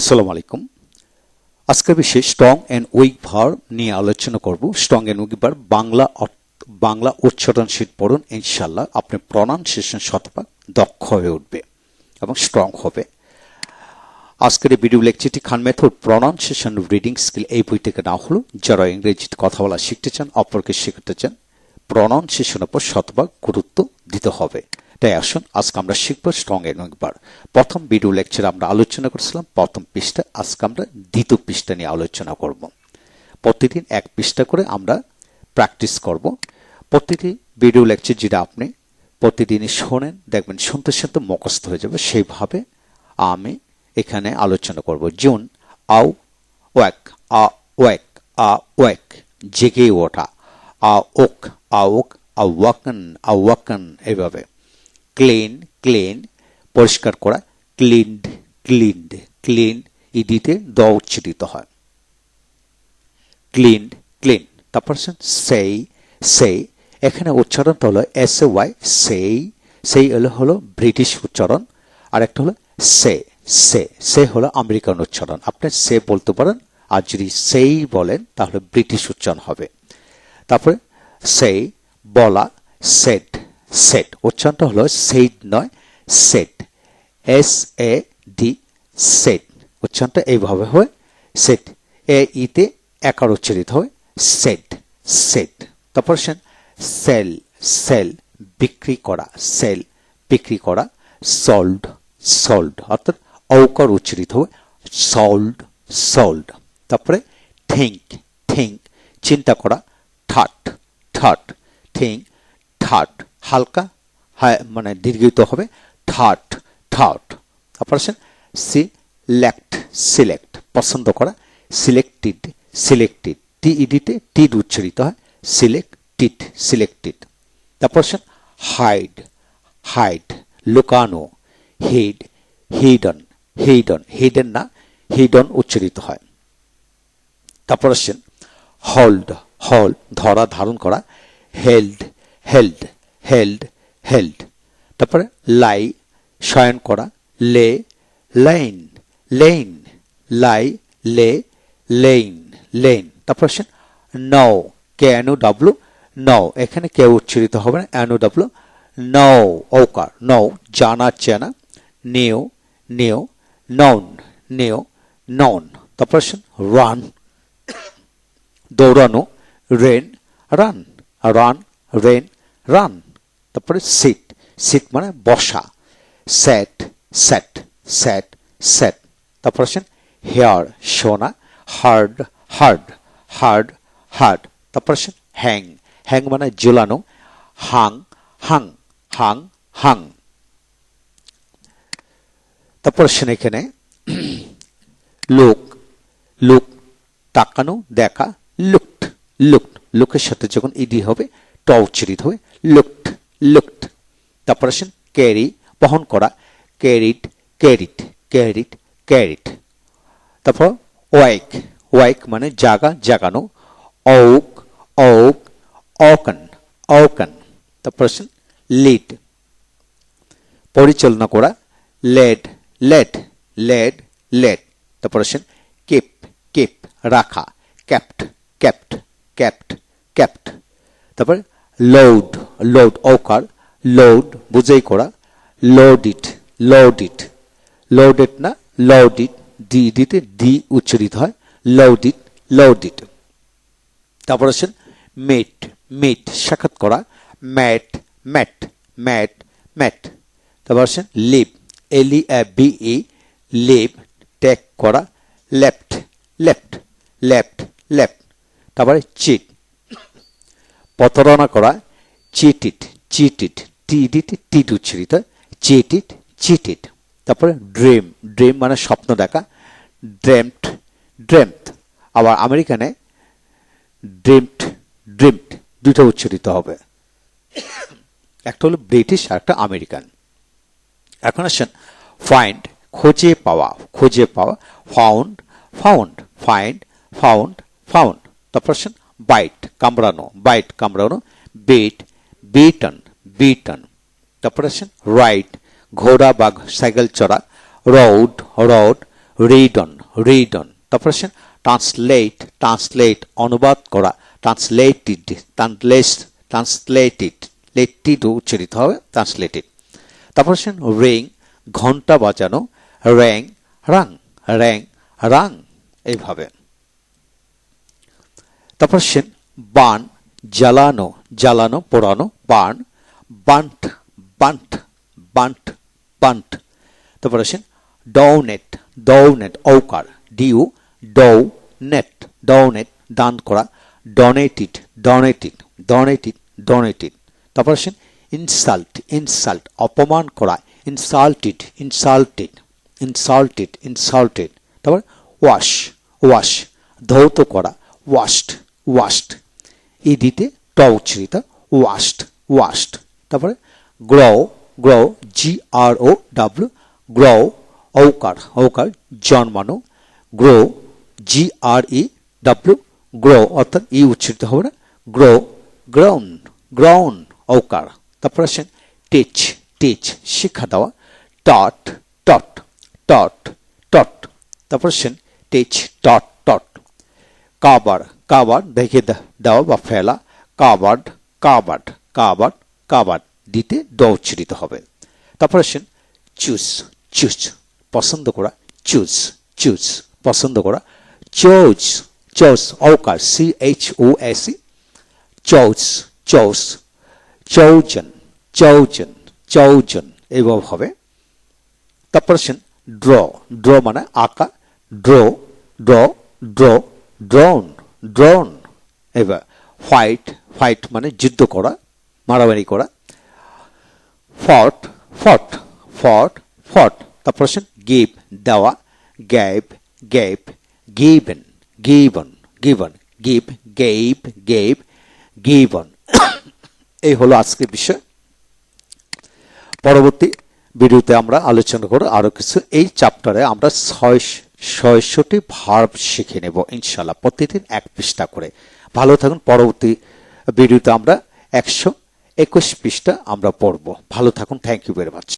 আসসালামু আলাইকুম। আজকে বিশেষ স্ট্রং অ্যান্ড উইক ভার নিয়ে আলোচনা করব। স্ট্রং অ্যান্ড উইক ভার বাংলা বাংলা উচ্চারণ শীট পড়ুন ইনশাল্লাহ আপনি প্রনাউন্সিয়েশন শতভাগ দক্ষ হয়ে উঠবে এবং স্ট্রং হবে। আজকের এই ভিডিও লেকচারটি Khan method pronunciation reading skill এই বই থেকে না হলো। যারা ইংরেজিতে কথা বলা শিখতে চান, অপরকে শিখতে চান প্রনাউন্সিয়েশনের উপর শতভাগ গুরুত্ব দিতে হবে। তাই আসুন, আজকে আমরা শিখব স্ট্রং এর একবার। প্রথম ভিডিও লেকচারে আমরা আলোচনা করেছিলাম, প্রথম পৃষ্ঠা, আজকে আমরা দ্বিতীয় পৃষ্ঠা নিয়ে আলোচনা করব। প্রতিদিন এক পৃষ্ঠা করে আমরা প্র্যাকটিস করব। প্রতিটি ভিডিও লেকচার যেটা আপনি প্রতিদিনই শোনেন, দেখবেন শুনতে শুনতে মুখস্থ হয়ে যাবে, সেইভাবে আমি এখানে আলোচনা করব। জুন আউ walk, a walk a, walk জেগে ওঠা, আ, ওক আ ওক, আ, ওয়াকন আ, ওয়াকন এভাবে ক্লিন ক্লিন পরিষ্কার করা ক্লিনড ক্লিনড ক্লিন ইডিতে দ উচ্চারিত হয়। ক্লিন ক্লিন তারপর সেই সেই এখানে উচ্চারণটা হলো এস এ ওয়াই সেই সেই হলো হলো ব্রিটিশ উচ্চারণ আর একটা হলো সে সে সে হলো আমেরিকান উচ্চারণ। আপনি সে বলতে পারেন, আর যদি সেই বলেন, তাহলে ব্রিটিশ উচ্চারণ হবে। তারপরে সেই বলা সেট সেট উচ্চারণটা হলো সেইট নয় said S A D said উচ্চারণটা এইভাবে হয় সেট এ ইতে একার উচ্চারিত হয় সেট সেট তারপর সেন সেল সেল বিক্রি করা সেল বিক্রি করা সল্ড সল্ড অর্থাৎ ঔকার উচ্চারিত হয় সল্ড সল্ড তারপরে থিঙ্ক থিঙ্ক চিন্তা করা ঠাট ঠাট থিঙ্ক ঠাট হালকা হ্যাঁ মানে দীর্ঘিত হবে, ঠাট ঠাট। তারপর আসেন সিলেক্ট সিলেক্ট পছন্দ করা সিলেক্টেড সিলেক্টেড টি ইডিতে টিড উচ্চারিত হয় সিলেক্টেড সিলেক্টেড তারপর আসেন হাইড হাইড লুকানো হিড হিডন হিডন হিডেন না হিডন উচ্চারিত হয়। তারপর আসছেন হোল্ড হল ধরা, ধারণ করা হেল্ড হেল্ড হেল্ড হেল্ড তারপরে লাই, শয়ন করা, লে, লাইন, লেইন, লাই, লে, লেইন লেইন। তারপর আসছেন নও, কে, এন ডাব্লু, নও। এখানে কে উচ্চারিত হবে না, এন ডাব্লু, নও ওকার নও, জানা, চেনা, নেও নেও, নন নেও, নন। তারপর আসছেন রান, দৌড়ানো, ran, run. Run, ran, run. তারপরে সিট সিট মানে বসা। সেট সেট সেট সেট তারপর আসেন হেয়ার সোনা হার্ড হার্ড হার্ড হার্ড তারপর আসেন হ্যাং হ্যাং মানে ঝুলানো। হাং হাং হাং হাং তারপর আসেন এখানে লোক লোক তাকানো, দেখা লুকড লুকড লোকের সাথে যখন ইডি হবে, ট হবে লুকড লুকড তারপর আসেন ক্যারি বহন করা ক্যারিড ক্যারিট ক্যারিট ক্যারিট তারপর ওয়াইক ওয়াইক মানে জাগা জাগানো ওক ওক অকন অকন তারপর আসেন লিড পরিচালনা করা লেড লেড লেড লেড তারপর আসেন কেপ কেপ রাখা ক্যাপ্ট ক্যাপ্ট ক্যাপ্ট ক্যাপ্ট তারপরে লোড লোড ওকার লোড বুঝেই করা loaded loaded loaded না লোড ইট ডি দিতে ডি উচ্চারিত হয় লোড ইট লোড ইট তারপর আসেন মেট মেট সাক্ষাৎ করা ম্যাট ম্যাট ম্যাট ম্যাট তারপর আসেন leave L B E leave tag করা লেফট লেফট লেফট লেফট তারপরে চিট প্রতারণা করা চিটিট চিটিট টি ডিট টিট উচ্চারিত চিটিট চিটিট তারপরে ড্রিম ড্রিম মানে স্বপ্ন দেখা ড্রেমট ড্রেমট আবার আমেরিকানে ড্রিমট ড্রিমট দুটো উচ্চারিত হবে। একটা হলো ব্রিটিশ আর একটা আমেরিকান। এখন আসেন ফাইন্ড খুঁজে পাওয়া খুঁজে পাওয়া found found find found found তারপর আসেন বাইট কামড়ানো বাইট কামড়ানো বেট বিটন বিটন তারপর আসেন রাইড ঘোড়া বা সাইকেল চড়া rode rode ridden ridden তারপর আসেন ট্রান্সলেট ট্রান্সলেট অনুবাদ করা ট্রান্সলেটেড ট্রান্সলেট ট্রান্সলেটেড লেটটিড উচ্চারিত হবে ট্রান্সলেটেড তারপর আসেন রিং ঘণ্টা বাজানো র্যাং রাং র্যাং রাং এইভাবে তারপর আসেন বান, জ্বালানো জ্বালানো, পোড়ানো, burn burnt burnt burnt burnt তারপর আসেন ডৌনেট ডৌনেট ঔকার, ডিউ ডৌ নেট দান করা ডোনেটেড ডোনেটেড ডোনেটেড ডোনেটেড তারপর আসেন ইনসাল্ট ইনসাল্ট, অপমান করা, ইনসাল্টেড ইনসাল্টেড ইনসাল্টেড ইনসাল্টেড। তারপর ওয়াশ ওয়াশ, ধৌত করা, ওয়াশড। ওয়াশড এই দিতে ট উচ্চারিত ওয়াশড ওয়াশড তারপরে grow grow G R O W grow ঔকার ঔকার, জন্মানো grew G R E W grew অর্থাৎ ই উচ্চারিত হবে না গ্রো গ্রাউন গ্রাউন ঔকার। তারপর আসেন টিচ টিচ, শিক্ষা দেওয়া, টট টট টট টট। তারপর আসেন টিচ, টট টট। কাবার কাবার দেখে দেওয়া বা ফেলা কাবার্ড কাবার্ড কাবার্ড কাবার্ড দিতে ড উচ্চারিত হবে। তারপর আসেন চুজ চুজ পছন্দ করা চুজ চুজ পছন্দ করা চোজ চোজ অকার C H O S E chose chose chosen chosen chosen এইভাবে হবে। তারপর আসেন, ড্র ড্র মানে আঁকা draw draw draw, drawn. Drawn এবার ফাইট ফাইট মানে যুদ্ধ করা, মারামারি করা। ফট ফট ফট ফট তারপর আসেন গিভ দেওয়া gave gave given given given give gave gave given এই হলো আজকের বিষয়। পরবর্তী ভিডিওতে আমরা আলোচনা করব আরও কিছু। এই চ্যাপ্টারে আমরা ছয় ছয়শটি ভার্ব শিখে নেব ইনশাল্লাহ প্রতিদিন এক পৃষ্ঠা করে। ভালো থাকুন, পরবর্তী ভিডিওতে আমরা একশো একুশ পৃষ্ঠা আমরা পড়ব। ভালো থাকুন থ্যাংক ইউ ভেরি মাচ